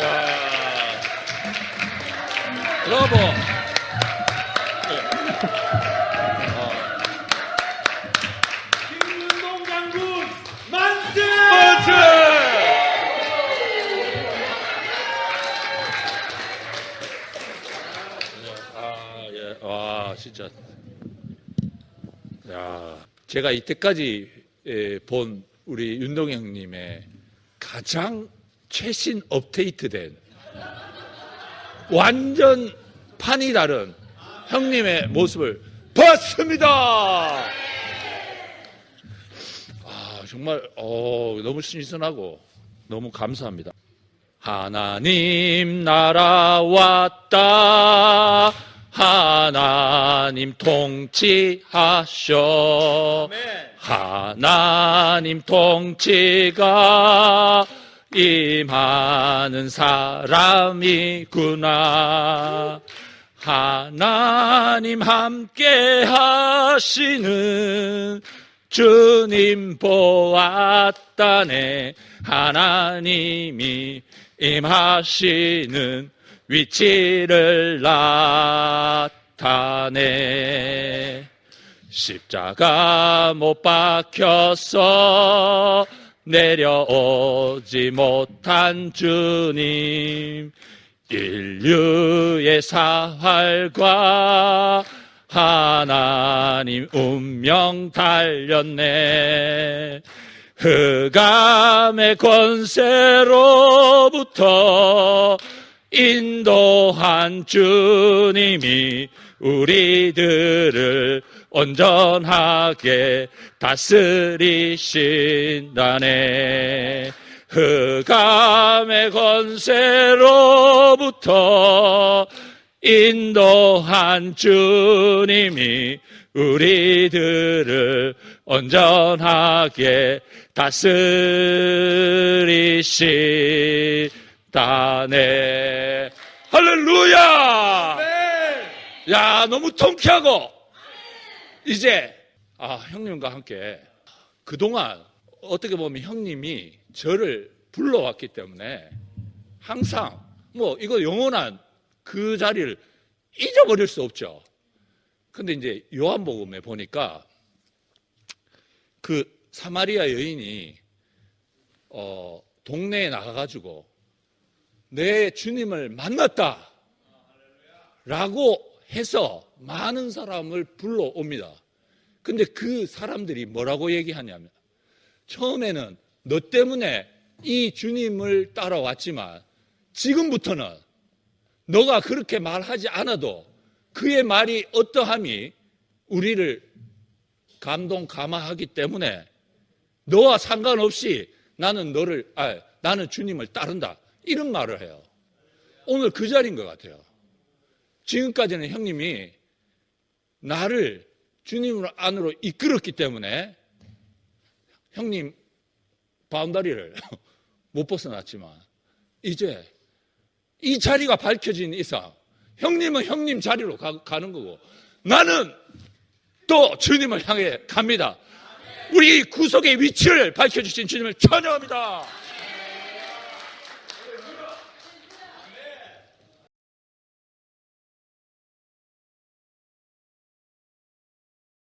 야. 브라보. 아, 예. 와, 진짜. 야, 제가 이때까지 예, 본 우리 윤동형님의 가장 최신 업데이트된 완전 판이 다른 형님의 모습을 봤습니다. 아, 정말 어, 너무 신선하고 너무 감사합니다. 하나님 나라 왔다 하나님 통치하셔 하나님 통치가 임하는 사람이구나. 하나님 함께 하시는 주님 보았다네. 하나님이 임하시는 위치를 나타내 십자가 못 박혀서 내려오지 못한 주님 인류의 사활과 하나님 운명 달렸네. 흑암의 권세로부터 인도한 주님이 우리들을 온전하게 다스리신다네 흑암의 권세로부터 인도한 주님이 우리들을 온전하게 다스리시다네 할렐루야! 야 너무 통쾌하고 이제 아 형님과 함께 그동안 어떻게 보면 형님이 저를 불러왔기 때문에 항상 뭐 이거 영원한 그 자리를 잊어버릴 수 없죠. 근데 이제 요한복음에 보니까 그 사마리아 여인이 어 동네에 나가가지고 내 주님을 만났다 라고 해서 많은 사람을 불러옵니다. 근데 그 사람들이 뭐라고 얘기하냐면 처음에는 너 때문에 이 주님을 따라왔지만 지금부터는 너가 그렇게 말하지 않아도 그의 말이 어떠함이 우리를 감동 감화하기 때문에 너와 상관없이 나는 너를 아 나는 주님을 따른다 이런 말을 해요. 오늘 그 자리인 것 같아요. 지금까지는 형님이 나를 주님 안으로 이끌었기 때문에 형님 바운다리를 못 벗어났지만 이제 이 자리가 밝혀진 이상 형님은 형님 자리로 가, 는 거고 나는 또 주님을 향해 갑니다. 우리 구속의 위치를 밝혀주신 주님을 찬양합니다.